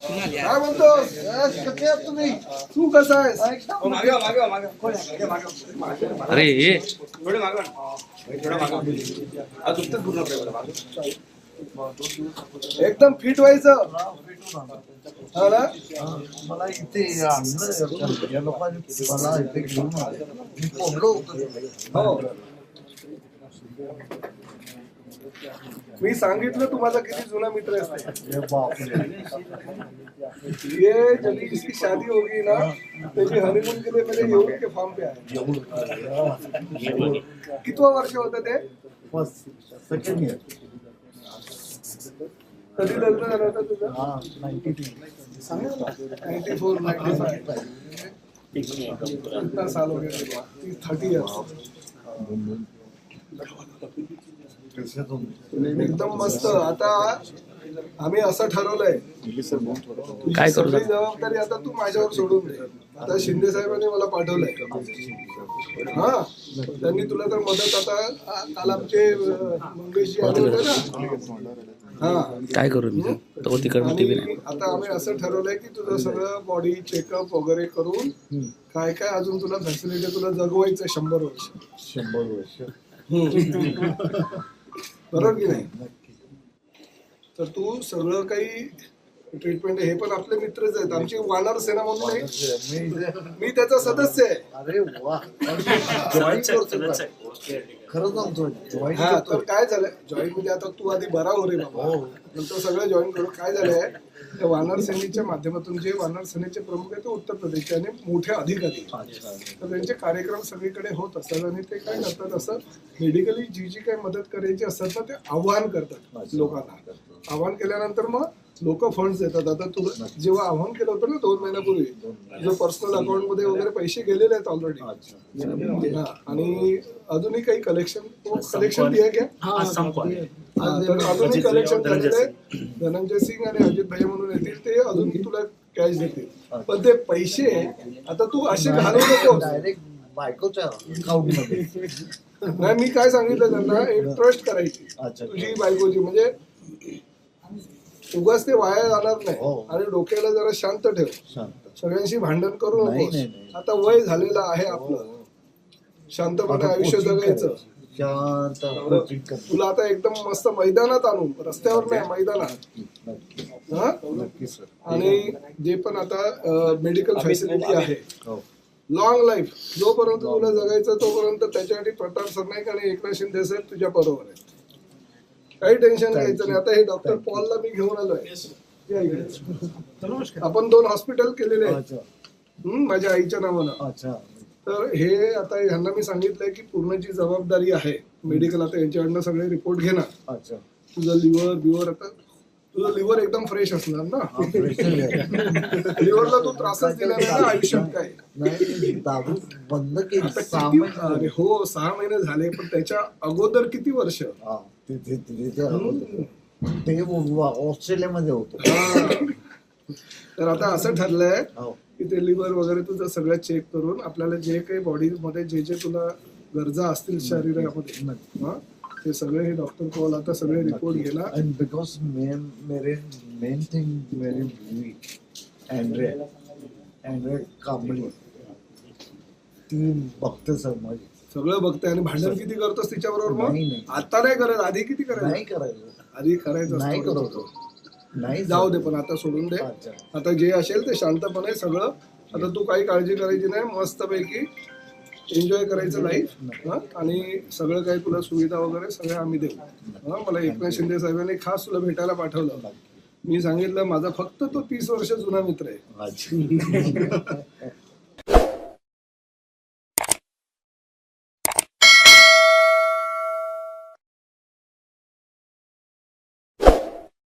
म्हणतोस कसे आहात तुम्ही तू कसा आहेस मागे मागे मागे मागे अरे ये. थोडे मागे थोडं मागे आज उत्तर पूर्ण आपल्याकडे मागे एकदम फिट व्हायचं. हा ना? मला इथे आणलं या लोकांनी मला इथे घेऊन हो. मी सांगितलं तुम्हाला किती जुना मित्र असते ये इसकी शादी होगी ना त्याची हनीमून के लिए मेरे येऊन के फॉर्म पे आहे कितवं वर्ष होतं ते? Second year. कधी लग्न झालं होतं तुझं? नाईन्टी फोर नाईन्टी साल गया? थर्टी इयर्स एकदम मस्त. आता आम्ही असं ठरवलंय. काय करू जबाबदारी आता तू माझ्यावर सोडून दे. आता शिंदे साहेबांनी मला पाठवलंय. हा त्यांनी तुला तर मदत आता काल आमचे मंगेशजी ना. हा. काय करू मी? तो तिकडनं टीव्ही आणि आता आम्ही असं ठरवलंय की तुझं सगळं बॉडी चेकअप वगैरे करून काय काय अजून तुला फॅसिलिटी तुला जगवायचं शंभर वर्ष. शंभर वर्ष. बरोबर की नाही? तर तू सगळं काही ट्रीटमेंट हे पण आपले मित्रच आहेत. आमची वानर सेना म्हणून मी मी त्याचा सदस्य आहे. अरे वा. जॉईन करतो. का? खरं सांगतो जॉईन हा तर काय झालंय? जॉईन म्हणजे आता तू आधी बरा हो रे बाबा. नंतर सगळं जॉईन करू. काय झालंय? वानर सेनेच्या माध्यमातून जे वानर सेनेचे प्रमुख आहेत ते उत्तर प्रदेशचे आणि मोठे अधिकारी तर त्यांचे कार्यक्रम सगळीकडे होत असतात आणि ते काय करतात? असं मेडिकली जी जी काही मदत करायची असतात ना ते आव्हान करतात लोकांना. आव्हान केल्यानंतर मग लोक फंड्स देतात. आता तुला जेव्हा आव्हान केलं होतं ना दोन महिन्यापूर्वी जो पर्सनल अकाउंटमध्ये वगैरे पैसे गेलेले आहेत ऑलरेडी आणि अजूनही काही कलेक्शन कलेक्शन दिया क्या हा, तर अजूनही कलेक्शन झालेलं आहे धनंजय सिंग आणि अजित भाई म्हणून येतील. ते अजूनही तुला कॅश देतील. पण ते पैसे आता तू असे घालू मध्ये नाही मी काय सांगितलं त्यांना एक ट्रस्ट करायची. अच्छा. तुझी बायकोची. म्हणजे उगाच ते वाया जाणार नाही. हो. आणि डोक्याला जरा शांत ठेव. शांत. सगळ्यांशी भांडण करू नाही, नकोस. नाही, नाही. आता वय झालेलं आहे आपलं. शांतपणे आता आयुष्य coaching जगायचं. शांत coaching. तुला आता एकदम मस्त मैदानात आणून रस्त्यावर नाही मैदानात. नक्की. हा? नक्की सर. आणि जे पण आता मेडिकल फॅसिलिटी आहे. हो. लॉंग लाईफ जोपर्यंत तुला जगायचं तोपर्यंत त्याच्यासाठी प्रताप सरनाईक आणि एकनाथ शिंदे साहेब तुझ्या बरोबर आहेत. काही टेन्शन घ्यायचं नाही. आता हे डॉक्टर पॉलला मी घेऊन आलोय. आपण दोन हॉस्पिटल केलेले आहेत. माझ्या आईच्या नावानं. अच्छा. तर हे आता ह्यांना मी सांगितलंय की पूर्ण जी जबाबदारी आहे मेडिकल आता यांच्याकडनं सगळे रिपोर्ट घेणार. अच्छा. तुझं लिव्हर बिव्हर आता तुझं लिव्हर एकदम फ्रेश असणार ना. लिव्हरला तू त्रासच दिला नाही ना आयुष्यात काय नाही दारू बंद केली सहा महिने झाले. हो सहा महिने झाले पण त्याच्या अगोदर किती वर्ष हा, ते- ते- ते- ते अगोदर. ते ऑस्ट्रेलियामध्ये होतो हा. तर आता असं ठरलंय हो. की ते लिव्हर वगैरे तुझं सगळं चेक करून आपल्याला जे काही बॉडी मध्ये जे जे तुला गरजा असतील शरीरामध्ये हा, ते सगळे हे डॉक्टर पॉल आता सगळे रिपोर्ट घेणार And because main, मेरे main thing very weak, Andre, Andre Kambli ती बघते सर माझी. सगळं बघते आणि भांडण किती करतोस तिच्याबरोबर मग. आता नाही करत आधी किती नाही करायचं. करायचं आधी करायचं नाही. करत. नाही जाऊ दे पण आता सोडून दे. आता जे असेल ते शांतपणे सगळं. आता तू काही काळजी करायची नाही मस्तपैकी एन्जॉय करायचं लाईफ आणि सगळं काही तुला सुविधा वगैरे सगळं आम्ही देऊ. मला एकनाथ शिंदे साहेबांनी खास तुला भेटायला पाठवलं. मी सांगितलं माझा फक्त तो तीस वर्ष जुना मित्र आहे.